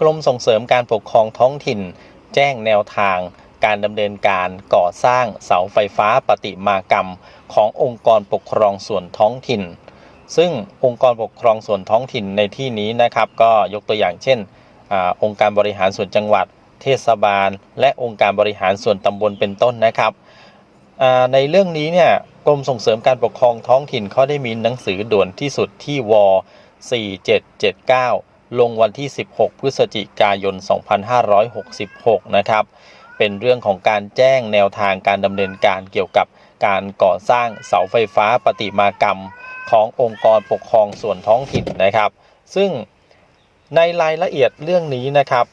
กรมส่งเสริมการปกครองท้องถิ่น แจ้งแนวทาง การดำเนินการก่อสร้างเสาไฟฟ้าปฏิมากรรม ขององค์กรปกครองส่วนท้องถิ่น ซึ่งองค์กรปกครองส่วนท้องถิ่นในที่นี้นะครับ ก็ยกตัวอย่างเช่นอองค์การบริหารส่วนจังหวัด เทศบาล และองค์การบริหารส่วนตำบลเป็นต้นนะครับในเรื่องนี้เนี่ยกรมส่งเสริมการปกครองท้องถิ่นเขาได้มีหนังสือด่วนที่สุดที่ว 4779 ลงวันที่ 16 พฤศจิกายน 2566 นะครับ เป็นเรื่องของการแจ้งแนวทางการดำเนินการเกี่ยวกับการก่อสร้างเสาไฟฟ้าปฏิมากรรมขององค์กรปกครองส่วนท้องถิ่นนะครับ ซึ่งในรายละเอียดเรื่องนี้นะครับ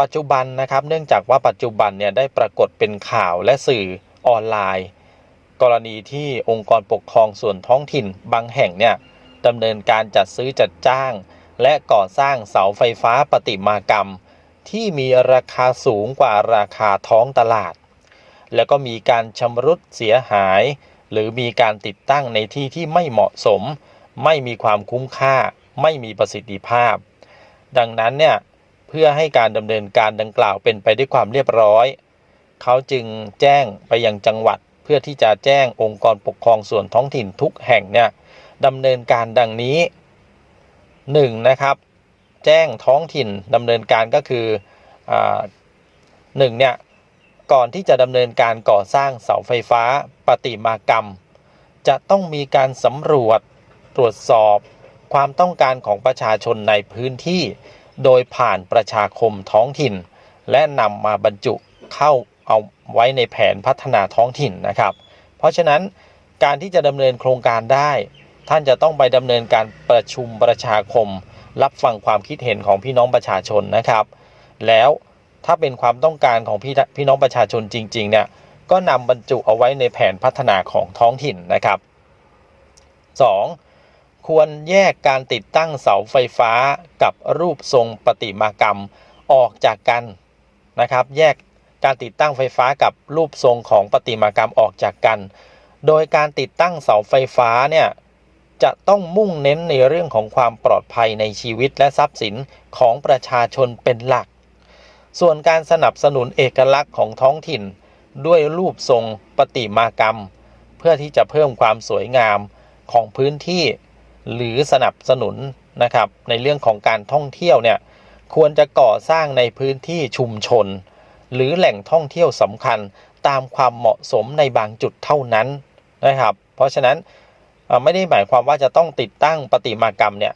ปัจจุบันนะครับ เนื่องจากว่าปัจจุบันเนี่ยได้ปรากฏเป็นข่าวและสื่อออนไลน์ กรณีที่องค์กรปกครองส่วนท้องถิ่นบางแห่งเนี่ย ดำเนินการจัดซื้อจัดจ้าง และก่อสร้างเสาไฟฟ้าปฏิมากรรม ที่มีราคาสูงกว่าราคาท้องตลาด แล้วก็มีการชำรุดเสียหาย หรือมีการติดตั้งในที่ที่ไม่เหมาะสม ไม่มีความคุ้มค่า ไม่มีประสิทธิภาพ ดังนั้นเนี่ยเพื่อให้การดำเนินการดังกล่าวเป็นไปด้วยความเรียบร้อย เขาจึงแจ้งไปยังจังหวัดเพื่อที่จะแจ้งองค์กรปกครองส่วนท้องถิ่นทุกแห่งเนี่ย ดำเนินการดังนี้ 1. นะครับ แจ้งท้องถิ่นดำเนินการก็คืออหนึ่งเนี่ยก่อนที่จะดำเนินการก่อสร้างเสาไฟฟ้าปฏิมากรรม จะต้องมีการสำรวจตรวจสอบความต้องการของประชาชนในพื้นที่ โดยผ่านประชาคมท้องถิ่น และนำมาบรรจุเข้าเอาไว้ในแผนพัฒนาท้องถิ่นนะครับ เพราะฉะนั้นการที่จะดำเนินโครงการได้ ท่านจะต้องไปดำเนินการประชุมประชาคม รับฟังความคิดเห็นของพี่น้องประชาชนนะครับ แล้วถ้าเป็นความต้องการของพี่พี่น้องประชาชนจริงๆเนี่ยก็นำบรรจุเอาไว้ในแผนพัฒนาของท้องถิ่นนะครับ 2. ควรแยกการติดตั้งเสาไฟฟ้ากับรูปทรงประติมากรรมออกจากกันนะครับ แยกการติดตั้งไฟฟ้ากับรูปทรงของประติมากรรมออกจากกัน โดยการติดตั้งเสาไฟฟ้าเนี่ย จะต้องมุ่งเน้นในเรื่องของความปลอดภัยในชีวิตและทรัพย์สินของประชาชนเป็นหลัก ส่วนการสนับสนุนเอกลักษณ์ของท้องถิ่น ด้วยรูปทรงประติมากรรม เพื่อที่จะเพิ่มความสวยงามของพื้นที่ หรือสนับสนุนนะครับในเรื่องของการท่องเที่ยวเนี่ยควรจะก่อสร้างในพื้นที่ชุมชน หรือแหล่งท่องเที่ยวสำคัญตามความเหมาะสมในบางจุดเท่านั้นนะครับ เพราะฉะนั้น ไม่ได้หมายความว่าจะต้องติดตั้งประติมากรรมเนี่ย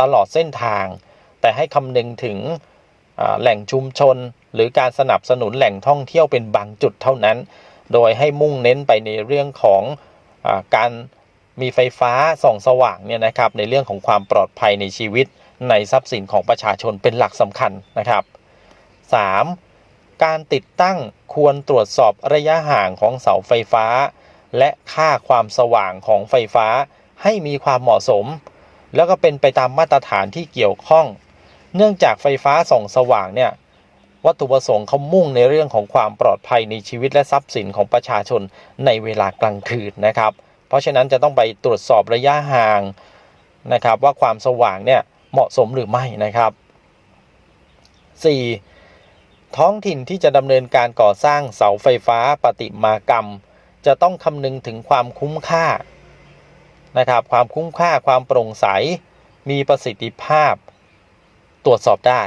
ตลอดเส้นทาง แต่ให้คำนึงถึงแหล่งชุมชน หรือการสนับสนุนแหล่งท่องเที่ยวเป็นบางจุดเท่านั้น โดยให้มุ่งเน้นไปในเรื่องของอการมีไฟฟ้าส่องสว่างเนี่ยนะครับในเรื่องของความปลอดภัยในชีวิตในทรัพย์สินของประชาชนเป็นหลักสำคัญนะครับ 3. การติดตั้งควรตรวจสอบระยะห่างของเสาไฟฟ้า และค่าความสว่างของไฟฟ้าให้มีความเหมาะสม แล้วก็เป็นไปตามมาตรฐานที่เกี่ยวข้อง เนื่องจากไฟฟ้าส่องสว่างเนี่ยวัตถุประสงค์เขามุ่งในเรื่องของความปลอดภัยในชีวิตและทรัพย์สินของประชาชนในเวลากลางคืนนะครับ เพราะฉะนั้นจะต้องไปตรวจสอบระยะห่างนะครับว่าความสว่างเนี่ยเหมาะสมหรือไม่นะครับ 4. ท้องถิ่นที่จะดำเนินการก่อสร้างเสาไฟฟ้าปฏิมากรรม จะต้องคำนึงถึงความคุ้มค่านะครับ ความคุ้มค่าความโปร่งใส มีประสิทธิภาพ ตรวจสอบได้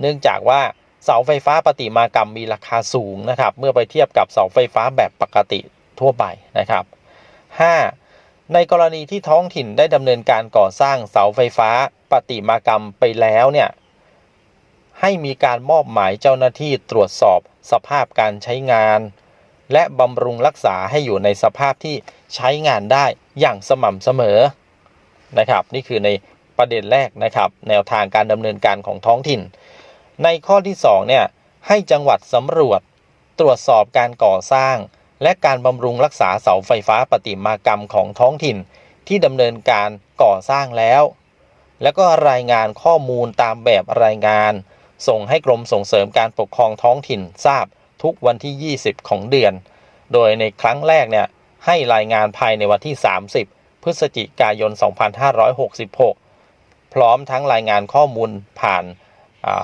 เนื่องจากว่าเสาไฟฟ้าปฏิมากรรมมีราคาสูงนะครับ เมื่อไปเทียบกับเสาไฟฟ้าแบบปกติทั่วไปนะครับ 5. ในกรณีที่ท้องถิ่นได้ดำเนินการก่อสร้างเสาไฟฟ้าปฏิมากรรมไปแล้วเนี่ยให้มีการมอบหมายเจ้าหน้าที่ตรวจสอบสภาพการใช้งาน และบำรุงรักษาให้อยู่ในสภาพที่ใช้งานได้อย่างสม่ำเสมอนะครับ นี่คือในประเด็นแรกนะครับ แนวทางการดำเนินการของท้องถิ่น ในข้อที่2เนี่ยให้จังหวัดสำรวจตรวจสอบการก่อสร้าง และการบำรุงรักษาเสาไฟฟ้าปฏิมากรรมของท้องถิ่น ที่ดำเนินการก่อสร้างแล้ว แล้วก็รายงานข้อมูลตามแบบรายงาน ส่งให้กรมส่งเสริมการปกครองท้องถิ่นทราบ ทุกวันที่ 20 ของเดือน โดยในครั้งแรกเนี่ยให้รายงานภายในวันที่ 30 พฤศจิกายน 2566 พร้อมทั้งรายงานข้อมูลผ่าน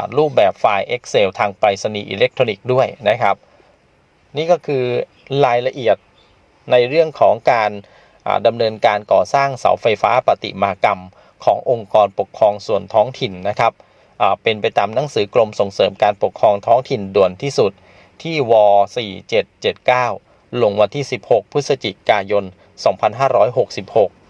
ารูปแบบไฟล์ Excel ทางไปรษณีย์อิเล็กทรอนิกส์ด้วยนะครับ นี่ก็คือรายละเอียดในเรื่องของการาดำเนินการก่อสร้างเสาไฟฟ้าปฏิมากรรมขององค์กรปกครองส่วนท้องถิ่นนะครับเป็นไปตามหนังสือกรมส่งเสริมการปกครองท้องถิ่นด่วนที่สุด ที่ว4779 ลงวันที่ 16 พฤศจิกายน 2566